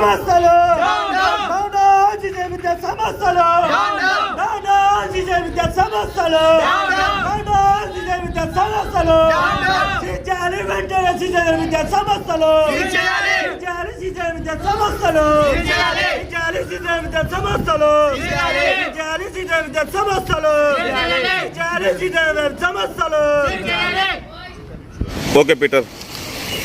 సమస్యలు. విద్య సమస్యలు. విద్య సమస్యలు. విద్య సమస్యలు. శ్రీచారి వెంటనే శ్రీజే విద్య సమస్యలు. శ్రీచారి. శ్రీజే విద్య సమస్యలు. శ్రీచారి. శ్రీజే విద్య సమస్యలు. శ్రీచారి. శ్రీజే విద్య సమస్యలు. శ్రీజే విద్య సమస్యలు. Okay Peter.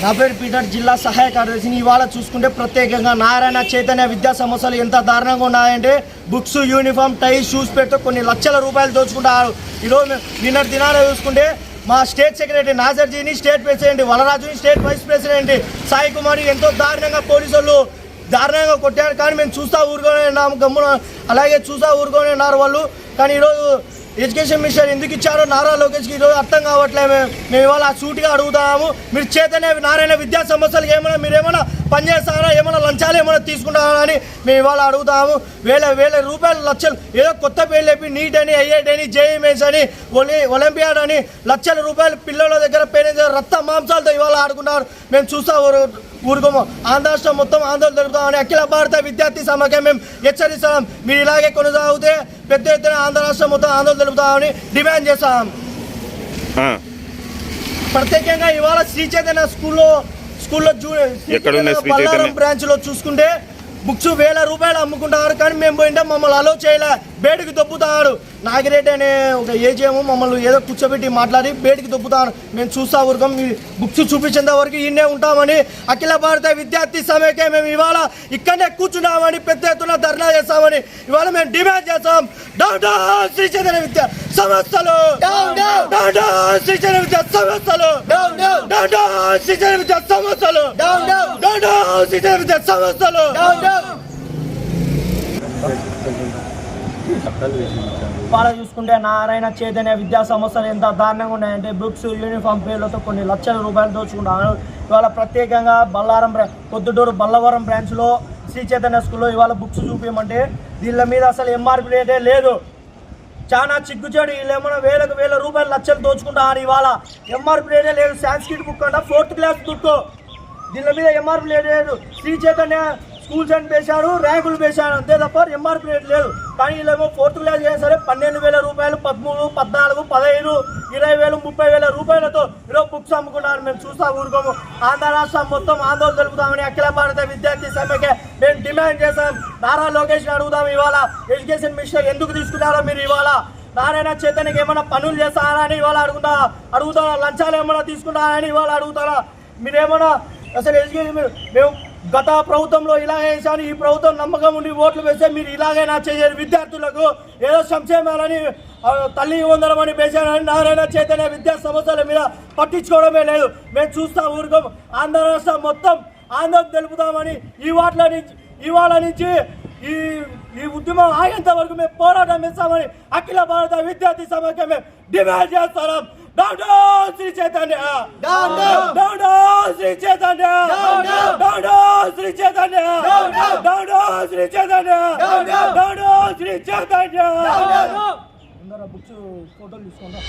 నా పేరు పీటర్ జిల్లా సహాయ కార్యదర్శిని ఇవాళ చూసుకుంటే ప్రత్యేకంగా నారాయణ చైతన్య విద్యా సమస్యలు ఎంత దారుణంగా ఉన్నాయంటే బుక్స్ యూనిఫామ్ టై షూస్ పెడితే కొన్ని లక్షల రూపాయలు దోచుకుంటారు. ఈరోజు నిన్నటి దినాన చూసుకుంటే మా స్టేట్ సెక్రటరీ నాజర్జీని స్టేట్ ప్రెసిడెంట్ వలరాజుని స్టేట్ వైస్ ప్రెసిడెంట్ సాయి కుమార్ని ఎంతో దారుణంగా పోలీసులు దారుణంగా కొట్టారు. కానీ మేము చూస్తా ఊరుకొని ఉన్నాము గమ్మున. అలాగే చూస్తా ఊరుకొని ఉన్నారు వాళ్ళు. కానీ ఈరోజు ఎడ్యుకేషన్ మినిస్టర్ ఎందుకు ఇచ్చారో నారా లోకేష్కి ఈరోజు అర్థం కావట్లే మేము మేము ఇవాళ సూటిగా అడుగుతాము. మీరు చేతనే నారాయణ విద్యా సమస్యలకు ఏమైనా మీరు ఏమైనా పనిచేస్తారా? ఏమైనా లంచాలు ఏమైనా తీసుకుంటారా అని మేము ఇవాళ అడుగుతాము. వేల వేల రూపాయలు లక్షలు ఏదో కొత్త పేర్లు చెప్పి నీట్ అని ఐఐటి అని జేఎంఎస్ అని ఒలి ఒలింపియాడ్ అని లక్షల రూపాయలు పిల్లల దగ్గర పేరెంట్స్ రక్త మాంసాలతో ఇవాళ ఆడుకున్నారు మేము చూస్తా ఊరుకోము. ఆంధ్ర రాష్ట్రం మొత్తం ఆందోళన జరుపుతామని అఖిల భారత విద్యార్థి సమాఖ్య మేము హెచ్చరిస్తాం. మీరు ఇలాగే కొనసాగితే పెద్ద ఎత్తున ఆంధ్ర రాష్ట్రం మొత్తం ఆందోళన జరుపుతామని డిమాండ్ చేస్తాం. ప్రత్యేకంగా ఇవాళ శ్రీ చైతన్య స్కూల్లో స్కూల్లో జూ శ్రీ ఎక్కడ ఉన్నాయి శ్రీ బల్లారం చైతన్య? బ్రాంచ్లో చూసుకుంటే బుక్స్ వేల రూపాయలు అమ్ముకుంటారు కానీ మేము పోయింటే మమ్మల్ని అలో చేయలే. బయటకు దొబ్బుతాడు నాగిరెడ్డి అనే ఒక ఏజేమో మమ్మల్ని ఏదో కూర్చోబెట్టి మాట్లాడి బయటికి దొబ్బుతాడు మేము చూస్తా ఊరుకం. మీ బుక్స్ చూపించేంత వరకు ఈయనే ఉంటామని అఖిల భారత విద్యార్థి సమైక్య మేము ఇవాళ ఇక్కడనే కూర్చున్నామని పెద్ద ఎత్తున ధర్నా చేస్తామని ఇవాళ మేము డిమాండ్ చేస్తాం. డౌన్ శ్రీ విద్య సంస్థలు. డౌన్ డౌన్ శ్రీ చైతన్య విద్య సంస్థలు. డౌన్ డౌన్ శ్రీ చైతన్య విద్య సంస్థలు. డౌన్ సంస్థలు పాల చూసుకుంటే నారాయణ చైతన్య విద్యా సంస్థలు ఎంత దారుణంగా ఉన్నాయంటే బుక్స్ యూనిఫామ్ పేర్లతో కొన్ని లక్షల రూపాయలు దోచుకుంటాను ఇవాళ ప్రత్యేకంగా బల్లారం పొద్దుటూరు బల్లవరం బ్రాంచ్లో శ్రీ చైతన్య స్కూల్లో ఇవాళ బుక్స్ చూపించమంటే దీళ్ళ మీద అసలు ఎంఆర్పి రేటే లేదు చాలా చిగ్గుచాడు వీళ్ళు ఏమైనా వేలకు వేల రూపాయలు లక్షలు దోచుకుంటారు ఇవాళ. ఎంఆర్పి రేటే లేదు సాంస్క్రిట్ బుక్ అంట ఫోర్త్ క్లాస్ బుక్ దీని మీద ఎంఆర్పి రేట్ లేదు శ్రీ చైతన్య స్కూల్స్ అని వేశారు ర్యాంకులు వేశారు అంతే తప్ప ఎంఆర్పి రేట్ లేదు. కానీ వీళ్ళేమో ఫోర్త్ క్లాస్ అయినా సరే పన్నెండు వేల రూపాయలు పదమూడు పద్నాలుగు పదహైదు ఇరవై వేలు ముప్పై వేల రూపాయలతో ఈరోజు బుక్స్ అమ్ముకున్నారు మేము చూస్తా ఊరుకోము. ఆంధ్ర రాష్ట్రం మొత్తం ఆందోళన జరుపుతామని అఖిల భారత విద్యార్థి సమ్మెకి మేము డిమాండ్ చేశాం. నారా లోకేష్ అడుగుదాం ఇవాళ. ఎడ్యుకేషన్ మినిస్టర్ ఎందుకు తీసుకున్నారో మీరు ఇవాళ. నారాయణ చైతన్యకి ఏమైనా పనులు చేస్తారా అని ఇవాళ అడుగుతా. అడుగుతారా? లంచాలు ఏమైనా తీసుకుంటారా అని ఇవాళ అడుగుతారా? మీరేమైనా అసలు ఎడ్యుకేషన్ మేము గత ప్రభుత్వంలో ఇలాగే వేసాను ఈ ప్రభుత్వం నమ్మకం ఉండి ఓట్లు వేస్తే మీరు ఇలాగైనా చేయరు విద్యార్థులకు ఏదో సంక్షేమాలని తల్లి వందరమని వేశారని నారాయణ చైతన్య విద్యా సమస్యల మీద పట్టించుకోవడమే లేదు. మేము చూస్తా ఊరుకోం ఆంధ్ర రాష్ట్రం మొత్తం ఆందోళన తెలుపుతామని ఈ వాటిలో నుంచి ఇవాళ నుంచి ఈ ఈ ఉద్యమం ఆగేంత వరకు మేము పోరాటం ఇస్తామని అఖిల భారత విద్యార్థి సమాఖ్య మేము డిమాండ్ చేస్తున్నాం. Down down Sri Chaitanya down down Sri Chaitanya down down Sri Chaitanya down down Sri Chaitanya down down Sri Chaitanya అందరూ బుక్స్ ఫోటోలు తీసుకుంటాం